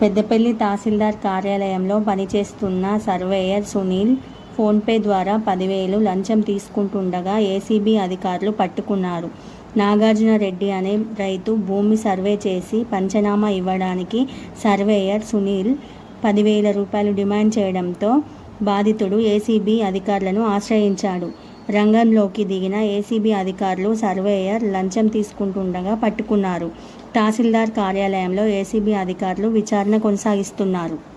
పెద్దపల్లి తహసీల్దార్ కార్యాలయంలో పనిచేస్తున్న surveyor Sunil PhonePe ద్వారా పదివేలు లంచం తీసుకుంటుండగా ఏసీబీ అధికారులు పట్టుకున్నారు. నాగార్జున రెడ్డి అనే రైతు భూమి సర్వే చేసి పంచనామా ఇవ్వడానికి సర్వేయర్ సునీల్ పదివేల రూపాయలు డిమాండ్ చేయడంతో బాధితుడు ఏసీబీ అధికారులను ఆశ్రయించాడు. రంగంలోకి దిగిన ఏసీబీ అధికారులు సర్వేయర్ లంచం తీసుకుంటుండగా పట్టుకున్నారు. తహసీల్దార్ కార్యాలయంలో ఏసీబీ అధికారులు విచారణ కొనసాగిస్తున్నారు.